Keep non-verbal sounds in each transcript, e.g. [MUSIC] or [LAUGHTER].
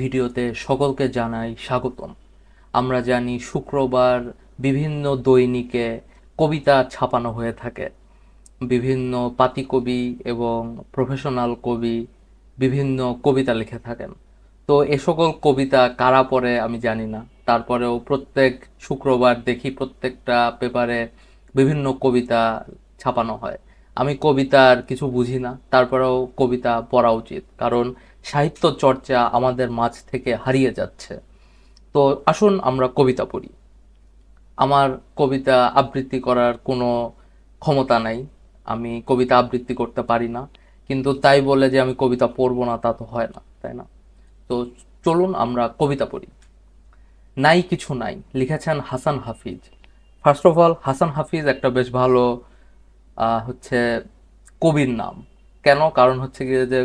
ভিডিওতে সকলকে জানাই স্বাগতম। আমরা জানি শুক্রবার বিভিন্ন দৈনিকে কবিতা ছাপানো হয়ে থাকে। বিভিন্ন পাতিকবি এবং প্রফেশনাল কবি বিভিন্ন কবিতা লিখে থাকেন। তো এ সকল কবিতা কারা পড়ে আমি জানি না। তারপরেও প্রত্যেক শুক্রবার দেখি প্রত্যেকটা পেপারে বিভিন্ন কবিতা ছাপানো হয়। আমি কবিতার কিছু বুঝি না, তারপরেও কবিতা পড়া উচিত। কারণ সাহিত্য চর্চা আমাদের মাঝ থেকে হারিয়ে যাচ্ছে। তো আসুন আমরা কবিতা পড়ি। আমার কবিতা আবৃত্তি করার কোনো ক্ষমতা নাই। আমি কবিতা আবৃত্তি করতে পারি না। কিন্তু তাই বলে যে আমি কবিতা পড়ব না, তা তো হয় না, তাই না? তো চলুন আমরা কবিতা পড়ি। নাই কিছু নাই, লিখেছেন Hasan Hafiz. First of all Hasan Hafiz একটা বেশ ভালো হচ্ছে কবির নাম। কেন? কারণ হচ্ছে গিয়ে যে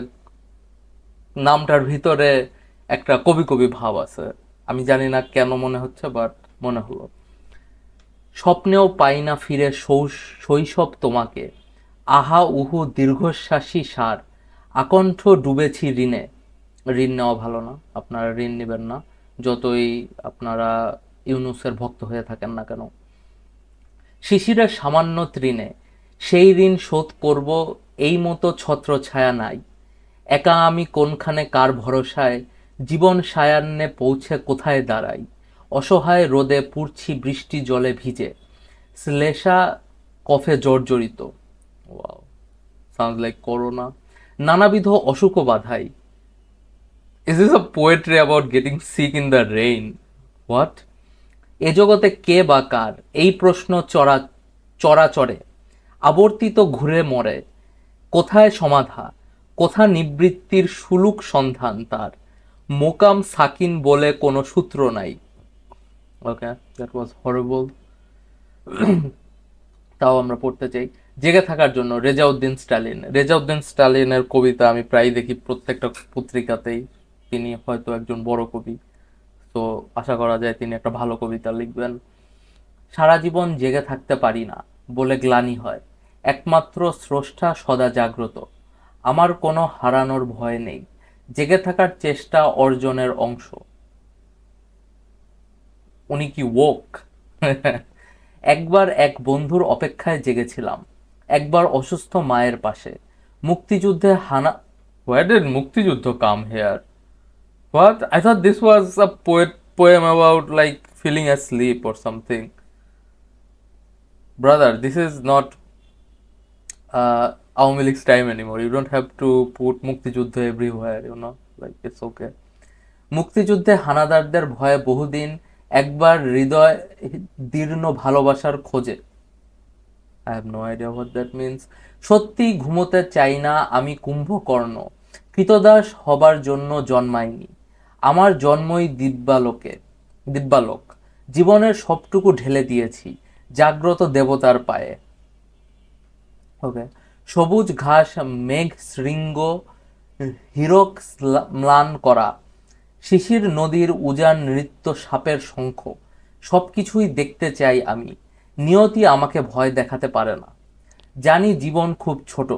নামটার ভিতরে একটা কবি কবি ভাব আছে। আমি জানি না কেন মনে হচ্ছে বাট মনে হলো। স্বপ্নেও পাই না ফিরে শৈশব তোমাকে। আহা, উহু, দীর্ঘশ্বাসী সার। আকণ্ঠ ডুবেছি ঋণে। ঋণ নেওয়া ভালো না, আপনারা ঋণ নেবেন না। যতই আপনারা ইউনুসের ভক্ত হয়ে থাকেন না কেন। শিশিরের সামান্য ঋণে সেই ঋণ শোধ করব, এই মতো ছত্র ছায়া নাই। একা আমি কোনখানে কার ভরসায়? জীবন সায়ান্নে পৌঁছে কোথায় দাঁড়াই? অসহায় রোদে পুড়ছি বৃষ্টি জলে ভিজে। শ্লেষা কফে জর্জরিত। সাউন্ড লাইক করোনা নানাবিধ অসুখ বাধাই। Is is a poetry about getting sick in the rain what এ জগতে কে বা কার? এই প্রশ্ন চড়া চড়াচড়ে আবর্তিত ঘুরে মরে। কোথায় সমাধা? কোথা নিবৃত্তির সুলুক সন্ধান তার? মোকাম সাকিন বলে কোনো সূত্র নাই। ওকে দ্যাট ওয়াজ হরেবল তাও আমরা পড়তে চাই। জেগে থাকার জন্য রেজাউদ্দিন স্টালিন। রেজাউদ্দিন স্টালিনের কবিতা আমি প্রায় দেখি প্রত্যেকটা পত্রিকাতেই। তিনি হয়তো একজন বড় কবি। তো আশা করা যায় তিনি একটা ভালো কবিতা লিখবেন। সারা জীবন জেগে থাকতে পারি না বলে গ্লানি হয়। একমাত্র স্রষ্টা সদা জাগ্রত। আমার কোনো হারানোর ভয় নেই। জেগে থাকার চেষ্টা অর্জনের অংশ। উনি কি ওক [LAUGHS] একবার এক বন্ধুর অপেক্ষায় জেগেছিলাম। একবার অসুস্থ মায়ের পাশে। মুক্তিযুদ্ধে হানা হোয়ার মুক্তিযুদ্ধ come here What? I thought this was a poet poem about like feeling asleep sleep something. Something brother this is uh, Aumi League's time anymore. You don't have to put মুক্তিযুদ্ধ everywhere, you know. Like it's okay. মুক্তিযুদ্ধে হানাদারদের ভয়ে বহুদিন একবার হৃদয় দীর্ণ ভালোবাসার খোঁজে I have no idea what that means সত্যি ঘুমোতে চাই না আমি কুম্ভকর্ণ কৃতদাস হবার জন্য জন্মাইনি আমার জন্মই দিব্যালোকে দিব্যালোক জীবনের সবটুকু ঢেলে দিয়েছি। জাগ্রত দেবতার পায়ে ওকে সবুজ ঘাস, মেঘ, শৃঙ্গ, হীরক ম্লান করা। শিশির নদীর উজান নৃত্য সাপের শঙ্খ। সব কিছুই দেখতে চাই আমি। নিয়তি আমাকে ভয় দেখাতে পারে না। জানি জীবন খুব ছোট।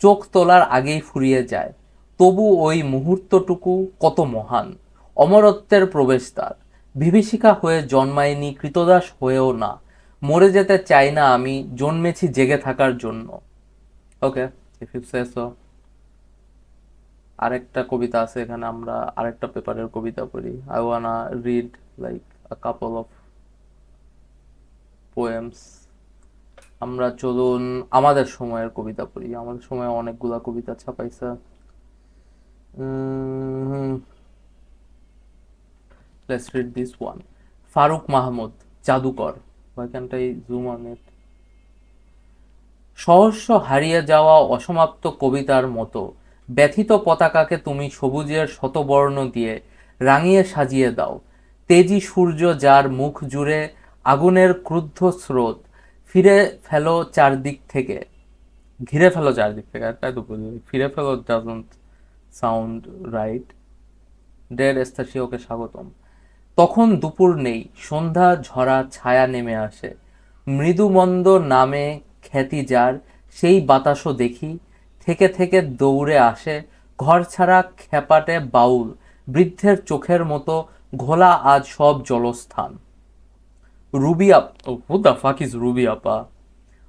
চোখ তোলার আগেই ফুরিয়ে যায়। তবু ওই মুহূর্তটুকু কত মহান। অমরত্বের প্রবেশদ্বার। বিভীষিকা হয়ে জন্মায়নি, কৃতদাস হয়েও না। মরে যেতে চাই না আমি, জন্মেছি জেগে থাকার জন্য। Okay if you say so আরেকটা কবিতা আছে, এখানে আমরা আরেকটা পেপারের কবিতা পড়ি। I wanna read like a couple of poems আমরা চলুন আমাদের সময়ের কবিতা পড়ি। আমাদের সময়ে অনেকগুলা কবিতা ছাপাইছে। Let's read this one Farooq Mahmud, জাদুকর। Why can't I zoom on it? সহস্র হারিয়ে যাওয়া অসমাপ্ত কবিতার মতো ব্যথিত পতাকাকে তুমি সবুজের শতবর্ণ দিয়ে রাঙিয়ে সাজিয়ে দাও। তেজি সূর্য যার মুখ জুড়ে আগুনের ক্রুদ্ধ স্রোত ফিরে ফেলো চারদিক থেকে। ঘিরে ফেলো চারদিক থেকে তাই তো ফিরে ফেলো ডাজন্ট সাউন্ড রাইট ডেড এস্তাসিওকে স্বাগতম। তখন দুপুর নেই, সন্ধ্যা ঝরা ছায়া নেমে আসে। মৃদুমন্দ নামে খ্যাতি যার, সেই বাতাসও দেখি। থেকে থেকে দৌড়ে আসে, ঘর ছাড়া খেপাটে বাউল, বৃদ্ধের চোখের মতো ঘোলা আজ সব জলস্থান। রুবি আপ দ্য ফাক ইজ রুবি আপা?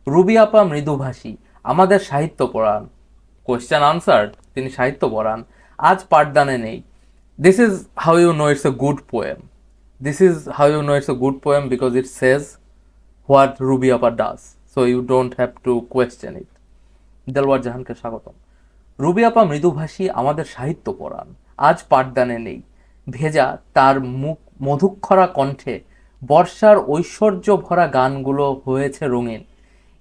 রুবি আপা মৃদুভাষী, আমাদের সাহিত্য পড়ান। কোয়েশ্চেন আনসার তিনি সাহিত্য পড়ান। আজ পাঠদানে নেই। This is how you know it's a good poem this is how you know it's a good poem because it says what Ruby আপা does so you don't have to question it Delwar জাহানকে স্বাগতম। Ruby আপা মৃদুভাষী আমাদের সাহিত্য পড়ান। আজ পাঠদানে নেই। ভেজা তার মুখ মধুক্ষরা কণ্ঠে বর্ষার ঐশ্বর্য ভরা গানগুলো হয়েছে রঙিন।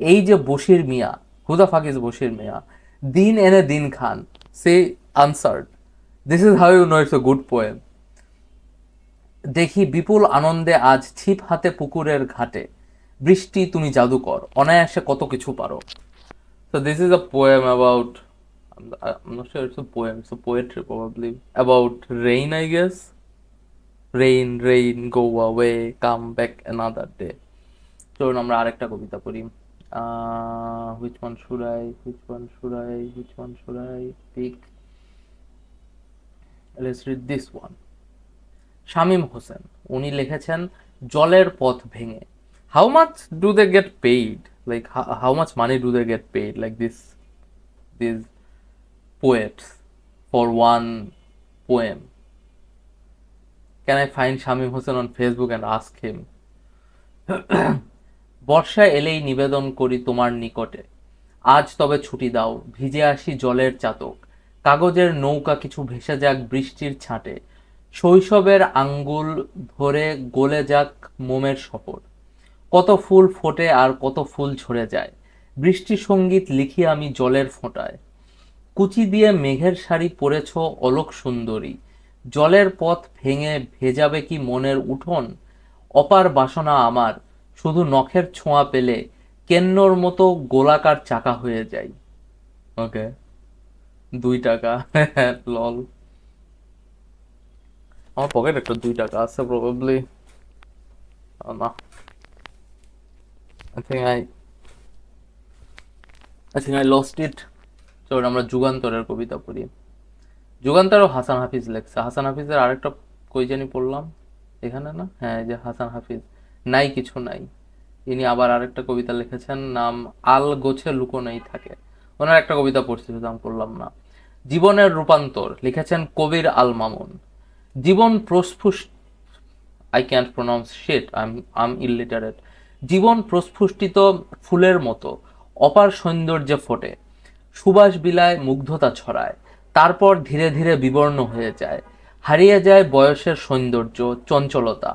এই যে বশির মিয়া, হুদা ফাকিজ বশির মিয়া, দিন এনে দিন খান, সে answered. This is how you know it's a good poem দেখি বিপুল আনন্দে আজ ছিপ হাতে পুকুরের ঘাটে। বৃষ্টি তুমি জাদুকর অনায়াসে কত কিছু পারো। So this is a poem about poem so poetry probably about rain I guess rain rain go away come back another day চলুন আমরা আরেকটা কবিতা পড়ি। হুইচ ওয়ান সুরাই হুইচ ওয়ান সুরাই which one pick this one Shamim Hossain, উনি লিখেছেন, জলের পথ ভেঙে how much do they get paid like how much money do they get paid like this this poets for one poem can I find Shamim Hossain on Facebook and ask him বর্ষা এলেই নিবেদন করি তোমার নিকটে। আজ তবে ছুটি দাও, ভিজে আসি জলের চাতক। কাগজের নৌকা কিছু ভেসে যাক বৃষ্টির ছাঁটে। শৈশবের আঙ্গুল ধরে গলে যাক মোমের সফর কত ফুল ফোটে আর কত ফুল ঝরে যায়। বৃষ্টি সংগীত লিখি আমি জলের ফোঁটায়। কুচি দিয়ে মেঘের শাড়ি পরেছ অলোক সুন্দরী। জলের পথ ভেঙে ভেজাবে কি মনের উঠোন? অপার বাসনা আমার, শুধু নখের ছোঁয়া পেলে কেন্নর মতো গোলাকার চাকা হয়ে যাই। ওকে, দুই টাকা, [LAUGHS] লল। আমার পকেট একটা দুই টাকা আছে প্রবাবলি না। I think I I think I lost it. চলুন আমরা যুগান্তরের কবিতা পড়ি। যুগান্তরও হাসান হাফিজ লেখছে। হাসান হাফিজের আরেকটা কই জানি পড়লাম। এখানে না? হ্যাঁ যে হাসান হাফিজ। নাই কিছু নাই। ইনি আবার আরেকটা কবিতা লিখেছেন, নাম আল গোছে লুকো নেই থাকে। ওনার একটা কবিতা পড়ছি আমি পড়লাম না। জীবনের রূপান্তর, লিখেছেন কবির আল মামুন। জীবন প্রস্ফুস I can't pronounce shit I am illiterate জীবন প্রস্ফুষ্টিত ফুলের মতো, অপার সৌন্দর্যে ফোটে। সুবাস বিলায় মুগ্ধতা ছড়ায়, তারপর ধীরে ধীরে বিবর্ণ হয়ে যায়। হারিয়ে যায় বয়সের সৌন্দর্য, চঞ্চলতা,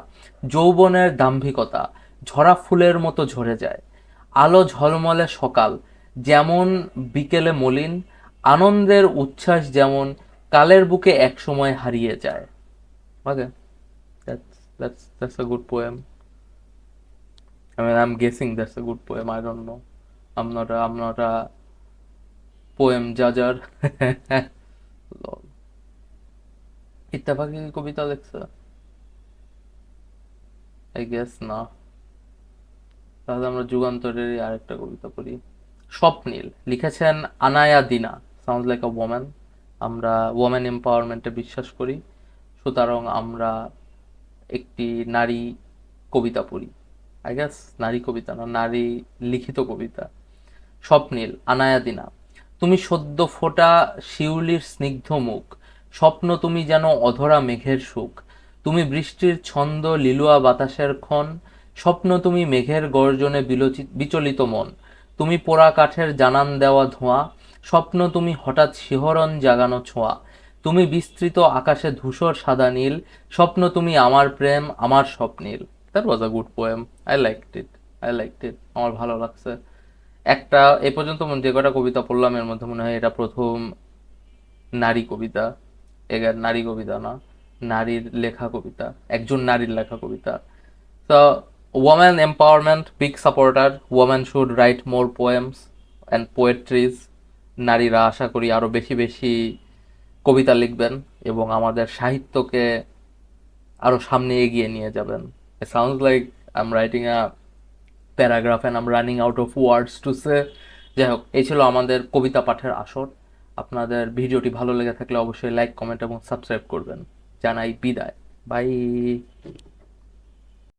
যৌবনের দাম্ভিকতা, ঝরা ফুলের মতো ঝরে যায়। আলো ঝলমলে সকাল, যেমন বিকেলে মলিন, আনন্দের উচ্ছ্বাস যেমন কালের বুকে একসময় হারিয়ে যায়। That's that's that's a good poem. I mean, I'm guessing that's a good poem. I don't know. I'm not a, I'm not a poem judger. [LAUGHS] Lol. ইত্তেফাকি কবিতা লেখছে আই গেস না তাহলে আমরা যুগান্তরেরই আরেকটা কবিতা পড়ি স্বপ্নীল লিখেছেন Anaya Dina sound like a woman আমরা women এম্পাওয়ারমেন্টে বিশ্বাস করি সুতরাং আমরা একটি নারী কবিতা পড়ি আই গেস নারী কবিতা না, নারী লিখিত কবিতা। স্বপ্নীল আনায়া দিনা তুমি সদ্য ফোটা শিউলির স্নিগ্ধ মুখ, স্বপ্ন তুমি যেন অধরা মেঘের সুখ, তুমি বৃষ্টির ছন্দ লিলুয়া বাতাসের ক্ষণ, স্বপ্ন তুমি মেঘের গর্জনে বিচলিত মন, তুমি পোড়া কাঠের জানান দেওয়া ধোঁয়া, স্বপ্ন তুমি হঠাৎ শিহরণ জাগানো ছোঁয়া, তুমি বিস্তৃত আকাশে ধূসর সাদা নীল, স্বপ্ন তুমি আমার প্রেম, আমার স্বপ্নীল। That was a good poem I liked it I liked it আমার ভালো লাগছে। একটা, এ পর্যন্ত যে কটা কবিতা পড়লাম, এর মধ্যে মনে হয় এটা প্রথম নারী কবিতা। এগার নারী কবিতা না, নারীর লেখা কবিতা। একজন নারীর লেখা কবিতা। তো woman empowerment big supporter women should write more poems and poetries. নারীরা আশা করি আরও বেশি বেশি কবিতা লিখবেন এবং আমাদের সাহিত্যকে আরও সামনে এগিয়ে নিয়ে যাবেন। It sounds like i'm writing a paragraph and i'm running out of words to say. যাই হোক এই ছিল আমাদের কবিতা পাঠের আসর। আপনাদের ভিডিওটি ভালো লেগে থাকলে অবশ্যই লাইক কমেন্ট এবং সাবস্ক্রাইব করবেন। জানাই বিদায়। বাই